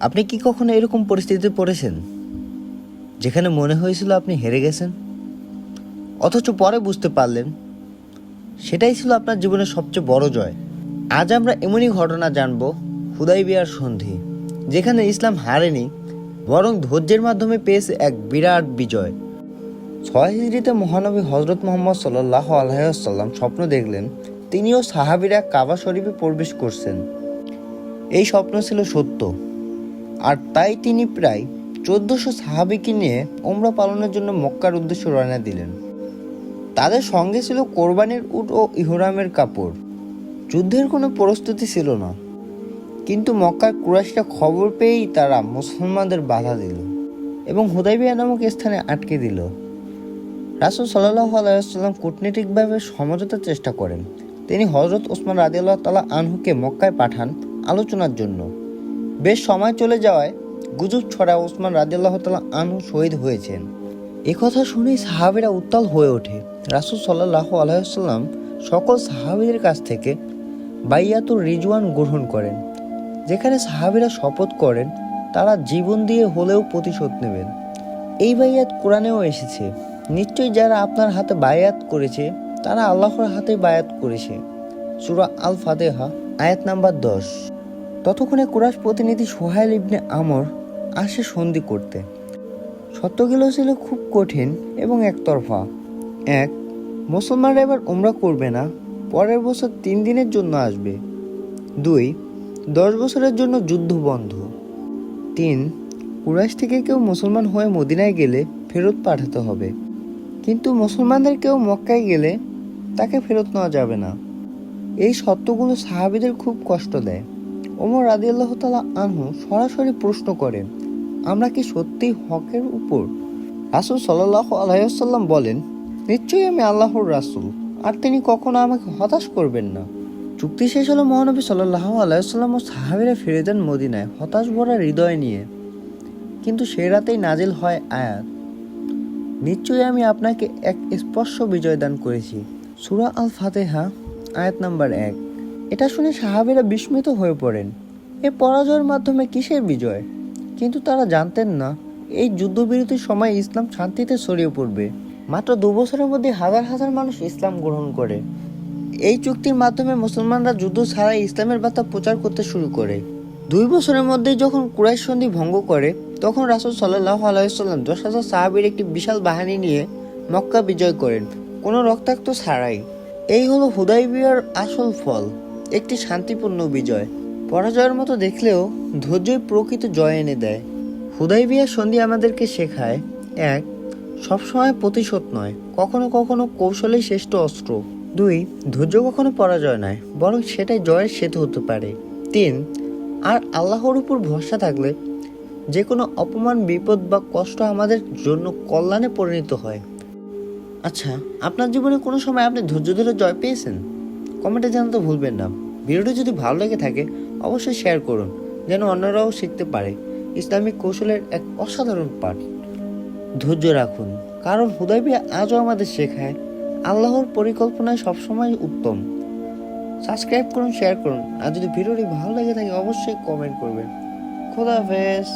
আপনি কি কখনো এরকম পরিস্থিতিতে পড়েছেন? যেখানে মনে হয়েছিল আপনি হেরে গেছেন? অথচ পরে বুঝতে পারলেন, সেটাই ছিল আপনার জীবনের সবচেয়ে বড় জয়। আজ আমরা এমনই ঘটনা জানব, হুদাই বিয়ার সন্ধি, যেখানে ইসলাম হারেনি, বরং ধৈর্যের মাধ্যমে পেয়েছে এক বিরাট বিজয়। ছয় হিজড়িতে মহানবী হজরত মোহাম্মদ সাল্লাহ আলহাম স্বপ্ন দেখলেন, তিনিও সাহাবিরা কাবা শরীফে প্রবেশ করছেন। এই স্বপ্ন ছিল সত্য। আর তাই তিনি প্রায় চোদ্দশো সাহাবিকে নিয়ে ওমরা পালনের জন্য মক্কার উদ্দেশ্যে রওনা দিলেন। তাদের সঙ্গে ছিল কোরবানির উট ও ইহরামের কাপড়। যুদ্ধের কোনো প্রস্তুতি ছিল না। কিন্তু মক্কার কুরাইশরা খবর পেয়েই তারা মুসলমানদের বাধা দিল এবং হুদাইবিয়া নামক স্থানে আটকে দিল। রাসুল সাল্লাহ আলাইসাল্লাম কূটনীতিকভাবে সমঝোতার চেষ্টা করেন। তিনি হজরত ওসমান রাদিয়াল্লাহ তালা আনহুকে মক্কায় পাঠান আলোচনার জন্য। বেশ সময় চলে যাওয়ায় গুজব ছড়া ওসমান রাদিয়াল্লাহ তালা আনু শহীদ হয়েছেন। কথা শুনেই সাহাবিরা উত্তাল হয়ে ওঠে। রাসুল সাল্লাহ আলাইসাল্লাম সকল সাহাবিদের কাছ থেকে বাইয়াতুর রিজওয়ান গ্রহণ করেন। যেখানে সাহাবিরা শপথ করেন, তারা জীবন দিয়ে হলেও প্রতিশোধ নেবেন। এই বাইয়াত কোরআনেও এসেছে। নিশ্চয়ই যারা আপনার হাতে বায়াত করেছে, তারা আল্লাহর হাতে বায়াত করেছে। সুরা আল ফাতেহা আয়াত নাম্বার দশ। ততক্ষণে কুরাশ প্রতিনিধি সোহাইল ইবনে আমর আসে সন্ধি করতে। সত্যগুলো ছিল খুব কঠিন এবং একতরফা। এক, মুসলমানরা এবার উমরা করবে না, পরের বছর তিন দিনের জন্য আসবে। দুই, দশ বছরের জন্য যুদ্ধ বন্ধ। তিন, কুরাইশ থেকে কেউ মুসলমান হয়ে মদিনায় গেলে ফেরত পাঠাতে হবে। কিন্তু মুসলমানদের কেউ মক্কায় গেলে তাকে ফেরত নেওয়া যাবে না। এই সত্যগুলো সাহাবিদের খুব কষ্ট দেয়। ওমর রাদিয়াল্লাহ তালা আনহু সরাসরি প্রশ্ন করেন, আমরা কি সত্যিই হকের উপর? রাসুল সাল্লাহ আলাইসাল্লাম বলেন, নিশ্চয়ই আমি আল্লাহর রাসুল, আর তিনি কখনো আমাকে হতাশ করবেন না। চুক্তি শেষ হলো মহানবী সাল্লাহ আলাইসাল্লাম ও সাহাবিরা ফিরে যান মদিনায় হতাশ ভরা হৃদয় নিয়ে। কিন্তু সে রাতেই নাজিল হয় আয়াত, নিশ্চয়ই আমি আপনাকে এক স্পর্শ বিজয় দান করেছি। সুরা আল ফাতেহা আয়াত নাম্বার এক। এটা শুনে সাহাবিরা বিস্মিত হয়ে পড়েন। এ পরাজয়ের মাধ্যমে কিসের বিজয়? কিন্তু তারা জানতেন না, এই যুদ্ধবিরতির সময় ইসলাম শান্তিতে ছড়িয়ে পড়বে। মাত্র দু বছরের মধ্যে হাজার হাজার মানুষ ইসলাম গ্রহণ করে। এই চুক্তির মাধ্যমে মুসলমানরা যুদ্ধ ছাড়াই ইসলামের বার্তা প্রচার করতে শুরু করে। দুই বছরের মধ্যেই যখন কুরাইশ সন্ধি ভঙ্গ করে, তখন রাসুল সাল্লাহ আলাইসাল্লাম দশ হাজার সাহাবির একটি বিশাল বাহিনী নিয়ে মক্কা বিজয় করেন। কোনো রক্তাক্ত ছাড়াই। এই হলো হুদাইবিয়ার আসল ফল। একটি শান্তিপূর্ণ বিজয়। পরাজয়ের মতো দেখলেও ধৈর্যই প্রকৃত জয় এনে দেয়। হুদাইবিয়ার সন্ধি আমাদেরকে শেখায়, এক, সবসময় প্রতিশোধ নয়, কখনো কখনো কৌশলেই শ্রেষ্ঠ অস্ত্র। দুই, ধৈর্য কখনো পরাজয় নয়, বরং সেটাই জয়ের সেতু হতে পারে। তিন, আর আল্লাহর উপর ভরসা থাকলে যে কোনো অপমান, বিপদ বা কষ্ট আমাদের জন্য কল্যাণে পরিণত হয়। আচ্ছা আপনার জীবনে কোনো সময় আপনি ধৈর্য ধরে জয় পেয়েছেন? কমেন্টে জানাতে ভুলবেন না। ভিডিওটি যদি ভালো লেগে থাকে, অবশ্যই শেয়ার করুন, যেন অন্যরাও শিখতে পারে। ইসলামিক কৌশলের এক অসাধারণ পাঠ। ধৈর্য রাখুন, কারণ হুদাইবিয়া আজও আমাদের শেখায়, আল্লাহর পরিকল্পনায় সবসময় উত্তম। সাবস্ক্রাইব করুন শেয়ার করুন, আর যদি ভিডিওটি ভালো লেগে থাকে, অবশ্যই কমেন্ট করবেন। খোদা হাফেজ।